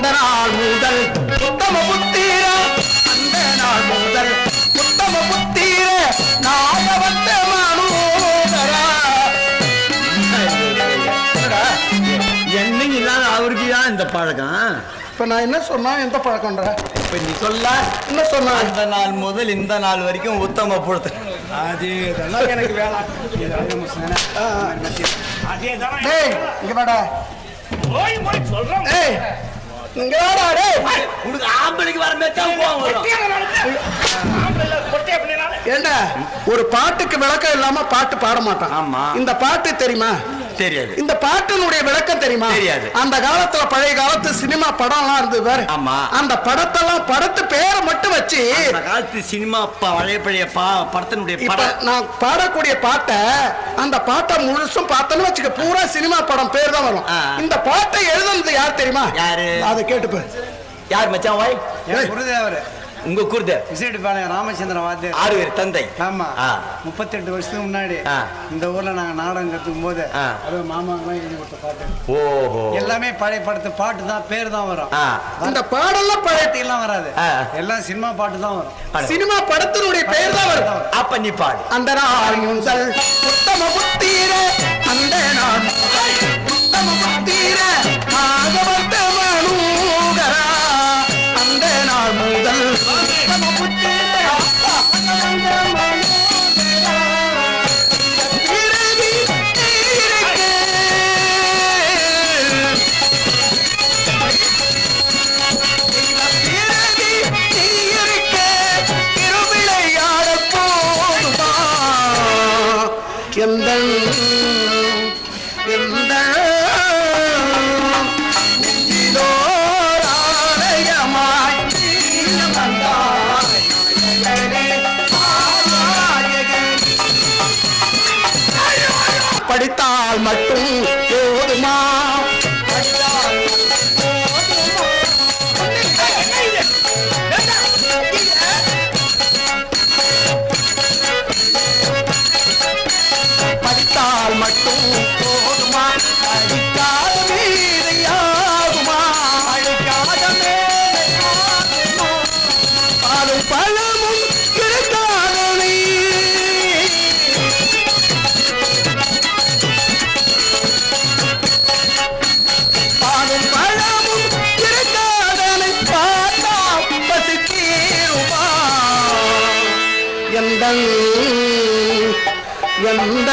அந்த நாள் முதல். உத்தம புத்தீர அந்த நாள் முதல். உத்தம புத்தீர நாகவத்த மனோதரா. என்னைக்கு தான் அவருக்கு தான் இந்த பழக்கம்? இப்ப நான் என்ன சொன்னா எந்த பழக்கம்ன்ற இப்ப நீ சொல்ல. என்ன சொன்னா? அந்த நாள் முதல் இந்த நாள் வரைக்கும் உத்தம பொறுத்து அது இதெல்லாம் எனக்கு சொன்னா, அதே தானே. டேய் இங்க வாடா. டேய் இங்க வாடா டேய். உனக்கு ஆம்பளைக்கு வர தான் கோவம் வரும். ஏண்டா ஒரு பாட்டுக்கு விளக்கம் இல்லாம பாட்டு பாட மாட்டான். ஆமா. இந்த பாட்டு தெரியுமா? தெரியாது. இந்த பாட்டினுடைய விளக்கம் தெரியுமா? தெரியாது. அந்த காலத்துல பழைய காலத்து சினிமா படம்லாம் இருந்தது பாரு. ஆமா. அந்த படத்தெல்லாம் படத்து பேரை மட்டும் வச்சு அந்த காலத்து சினிமா ப- பழைய பழைய பா படத்தினுடைய இப்ப படம். நான் பாடக்கூடிய பாட்டை அந்த பாட்டை முழுசும் பார்த்தேன்னு வச்சுக்க பூரா சினிமா படம் பேர் தான் வரும். இந்த பாட்டை எழுதுனது யார் தெரியுமா? யாரு? அதை கேட்டுப்ப யார் மச்சான் வாய்? குருதேவர். உங்க குருத விசேடிப்பாளையம் ராமச்சந்திரன் வாத்தியார் ஆறு பேர் தந்தை ஆமா ஆ. முப்பத்தெட்டு வருஷத்துக்கு முன்னாடி. இந்த ஊர்ல நாங்க நாடகம் கத்துக்கும் போது. அது மாமாங்கெல்லாம் எழுதி கொடுத்த பாட்டு ஓஹோ எல்லாமே பழைய படத்து பாட்டு தான் பேர் தான் வரும் ஆ. இந்த பாடெல்லாம் பழைய எல்லாம் வராது. எல்லாம் சினிமா பாட்டு தான் வரும். சினிமா படத்தினுடைய பெயர் தான் வரும் அப்ப நீ பாடு அந்த எந்த எந்த படித்தால் மட்டும் போதுமா? எந்த